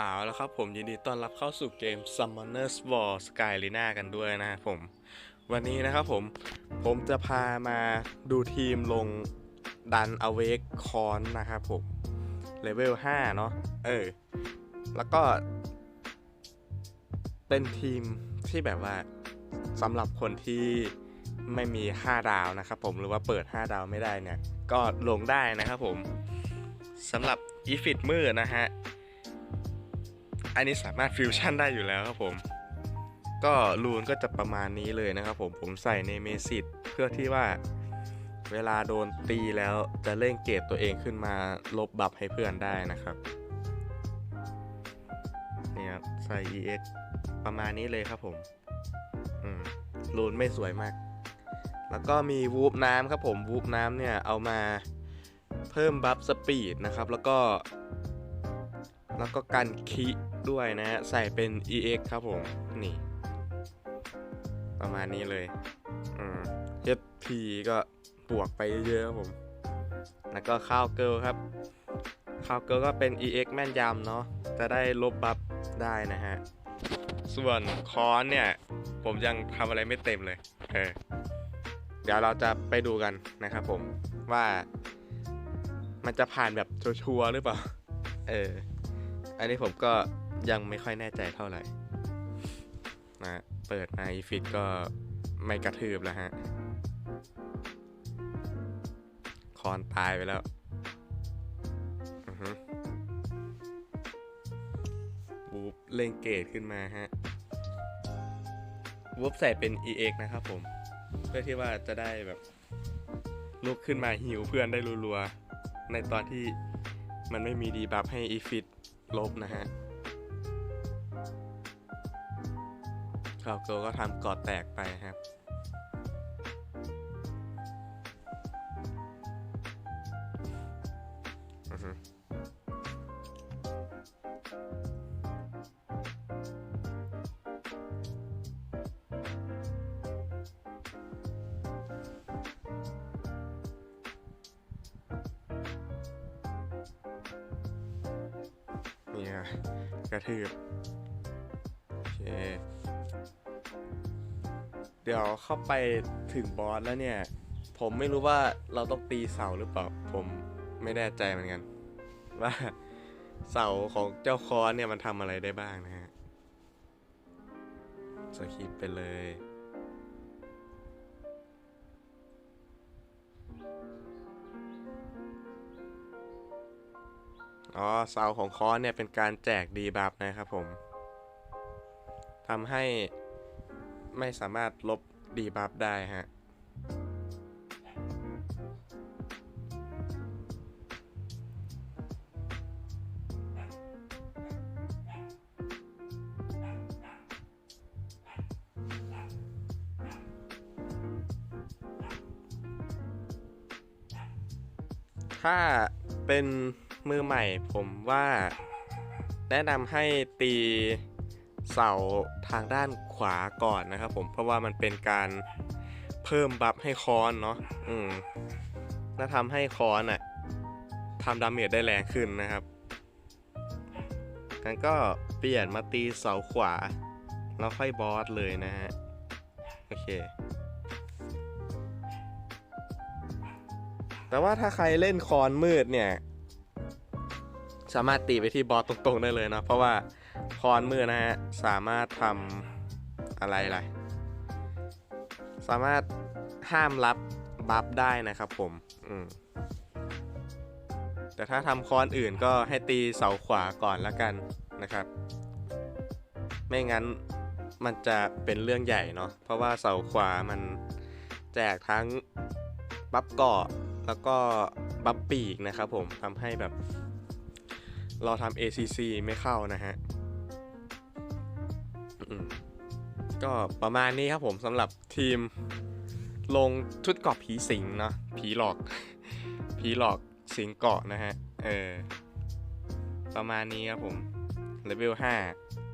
เอาแล้วครับผมยินดีต้อนรับเข้าสู่เกม Summoners War Skylina กันด้วยนะครับผม วันนี้นะครับผม ผมจะพามาดูทีมลงดันอเวกคอนนะครับผมเลเวล 5 เนาะเออ แล้วก็ เป็นทีมที่แบบว่าสำหรับคนที่ไม่มี 5 ดาวนะครับผมหรือว่าเปิด 5 ดาวไม่ได้เนี่ย ก็ลงได้นะครับผมสำหรับอีฟิตมืดนะฮะ อันนี้สามารถฟิวชั่นได้อยู่แล้วครับผม ก็รูนก็จะประมาณนี้เลยนะครับผม ผมใส่ในเมสิตเพื่อที่ว่าเวลาโดนตีแล้วจะเร่งเกรดตัวเองขึ้นมาลบบัฟให้เพื่อนได้นะครับเนี่ยครับใส่ EX ประมาณนี้เลยครับผม อืมรูนไม่สวยมาก แล้วก็มีวูฟน้ำครับผมวูฟน้ำเนี่ยเอามาเพิ่มบัฟสปีดนะครับ แล้วก็ แล้วก็กันคิด้วยนะฮะ ใส่เป็น EX ครับผม นี่ ประมาณนี้เลยอืม HP ก็บวกไปเยอะๆครับผม แล้วก็ข้าวเกิลครับ ข้าวเกิลก็เป็น EX แม่นยำเนาะ จะได้ลบบัฟได้นะฮะ ส่วนคอนเนี่ย ผมยังทำอะไรไม่เต็มเลย เออ เดี๋ยวเราจะไปดูกันนะครับผมว่ามันจะผ่านแบบชัวร์หรือเปล่า เออ อันนี้ผมก็ยังไม่ค่อยแน่ใจเท่าไหร่นะเปิดในฟิตก็ไม่กระทืบแล้วฮะ คอนตายไปแล้วบูบเล่งเกตขึ้นมาฮะวูบใส่เป็น EX นะครับผม เพื่อที่ว่าจะได้แบบลุกขึ้นมาหิวเพื่อนได้รัวๆ ในตอนที่มันไม่มีดีบัฟให้อีฟิต ลบนะฮะข่าวเกิลก็ทำกอดแตกไปครับ นี่ยกระทืบโอเคเดี๋ยวเข้าไปถึงบอสแล้วเนี่ย ผมไม่รู้ว่าเราต้องตีเสาหรือเปล่า ผมไม่แน่ใจเหมือนกัน ว่าเสาของเจ้าคอนเนี่ยมันทำอะไรได้บ้างนะฮะสคิปไปเลย อ๋อเสาของคอนเนี่ยเป็นการแจกดีบัฟนะครับผมทำให้ไม่สามารถลบดีบัฟได้ฮะถ้าเป็น มือใหม่ผมว่าแนะนำให้ตีเสาทางด้านขวาก่อนนะครับผมเพราะว่ามันเป็นการเพิ่มบัฟให้คอนเนาะอืมและทำให้คอนอะทำดาเมจได้แรงขึ้นนะครับกันก็เปลี่ยนมาตีเสาขวา แล้วค่อยบอสเลยนะฮะ โอเค แต่ว่าถ้าใครเล่นคอนมืดเนี่ย สามารถตีไปที่บอสตรงๆได้เลยนะเพราะว่าคอนมืดนะฮะสามารถทำอะไรล่ะสามารถห้ามรับบัฟได้นะครับผมอืมแต่ถ้าทำคอนอื่นก็ให้ตีเสาขวาก่อนล้วกันนะครับ ไม่งั้นมันจะเป็นเรื่องใหญ่เนาะเพราะว่าเสาขวามันแจกทั้งบัฟเกาะแล้วก็บัฟปีกนะครับผมทำให้แบบ เราทำ ACC ไม่เข้านะฮะก็ประมาณนี้ครับผมสำหรับทีมลงชุดเกาะผีสิงเนาะผีหลอก ผีหลอกสิงเกาะนะฮะ เออ ประมาณนี้ครับผมเลเวล5